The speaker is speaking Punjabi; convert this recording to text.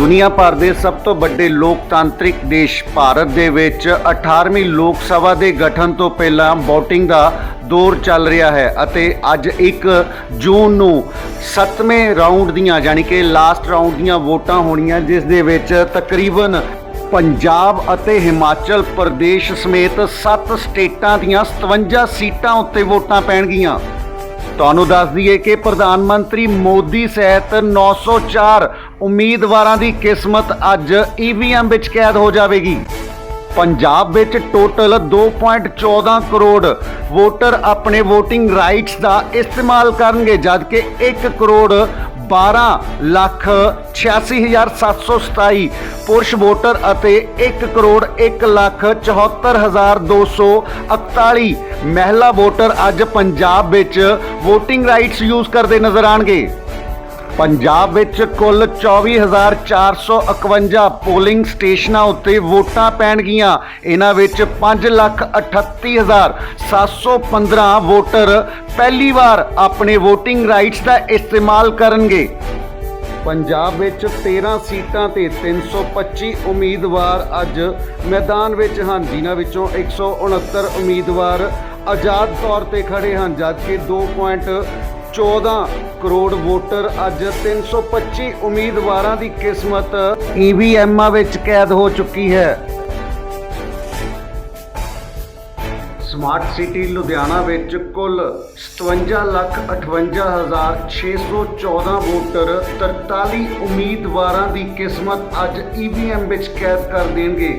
ਦੁਨੀਆ ਭਰ ਦੇ ਸਭ ਤੋਂ ਵੱਡੇ ਲੋਕਤਾਂਤਰਿਕ ਦੇਸ਼ ਭਾਰਤ ਦੇ ਵਿੱਚ 18ਵੀਂ ਲੋਕ ਸਭਾ ਦੇ ਗਠਨ ਤੋਂ ਪਹਿਲਾਂ VOTING ਦਾ ਦੌਰ ਚੱਲ ਰਿਹਾ ਹੈ ਅਤੇ ਅੱਜ 1 ਜੂਨ ਨੂੰ 7ਵੇਂ ਰਾਊਂਡ ਦੀਆਂ ਯਾਨੀ ਕਿ ਲਾਸਟ ਰਾਊਂਡ ਦੀਆਂ ਵੋਟਾਂ ਹੋਣੀਆਂ, ਜਿਸ ਦੇ ਵਿੱਚ ਤਕਰੀਬਨ ਪੰਜਾਬ ਅਤੇ ਹਿਮਾਚਲ ਪ੍ਰਦੇਸ਼ ਸਮੇਤ 7 ਸਟੇਟਾਂ ਦੀਆਂ 57 ਸੀਟਾਂ ਉੱਤੇ ਵੋਟਾਂ ਪੈਣਗੀਆਂ। ਤੁਹਾਨੂੰ ਦੱਸ ਦਈਏ ਕਿ ਪ੍ਰਧਾਨ ਮੰਤਰੀ ਮੋਦੀ ਸਹਿਤ 904 ਉਮੀਦਵਾਰਾਂ ਦੀ ਕਿਸਮਤ ਅੱਜ ਈਵੀਐਮ ਵਿੱਚ ਕੈਦ ਹੋ ਜਾਵੇਗੀ। ਪੰਜਾਬ ਵਿੱਚ ਟੋਟਲ 2.14 ਕਰੋੜ ਵੋਟਰ ਆਪਣੇ VOTING ਰਾਈਟਸ ਦਾ ਇਸਤੇਮਾਲ ਕਰਨਗੇ, ਜਦਕਿ 1 ਕਰੋੜ 12 ਲੱਖ 86727 ਪੁਰਸ਼ ਵੋਟਰ ਅਤੇ 1 ਕਰੋੜ 1 ਲੱਖ 74241 ਮਹਿਲਾ ਵੋਟਰ ਅੱਜ ਪੰਜਾਬ ਵਿੱਚ VOTING ਰਾਈਟਸ ਯੂਜ਼ ਕਰਦੇ ਨਜ਼ਰ ਆਣਗੇ ਪੰਜਾਬ ਵਿੱਚ ਕੁੱਲ 24451 ਪੋਲਿੰਗ ਸਟੇਸ਼ਨਾਂ ਉੱਤੇ ਵੋਟਾਂ ਪੈਣਗੀਆਂ। ਇਹਨਾਂ ਵਿੱਚ 538715 ਵੋਟਰ ਪਹਿਲੀ ਵਾਰ ਆਪਣੇ VOTING ਰਾਈਟਸ ਦਾ ਇਸਤੇਮਾਲ ਕਰਨਗੇ। ਪੰਜਾਬ ਵਿੱਚ 13 ਸੀਟਾਂ ਤੇ 325 ਉਮੀਦਵਾਰ ਅੱਜ ਮੈਦਾਨ ਵਿੱਚ ਹਨ, ਜਿਨ੍ਹਾਂ ਵਿੱਚੋਂ 169 ਉਮੀਦਵਾਰ ਆਜ਼ਾਦ ਤੌਰ ਤੇ ਖੜੇ ਹਨ, ਜਦਕਿ 2.14 ਕਰੋੜ ਵੋਟਰ ਅੱਜ 325 ਉਮੀਦਵਾਰਾਂ ਦੀ ਕਿਸਮਤ ਈਵੀਐਮਾਂ ਵਿੱਚ ਕੈਦ ਹੋ ਚੁੱਕੀ ਹੈ। ਸਮਾਰਟ ਸਿਟੀ ਲੁਧਿਆਣਾ ਵਿੱਚ ਕੁੱਲ 57,58,614 ਵੋਟਰ 43 ਉਮੀਦਵਾਰਾਂ ਦੀ ਕਿਸਮਤ ਅੱਜ ਈਵੀਐਮ ਵਿੱਚ ਕੈਦ ਕਰ ਦੇਣਗੇ।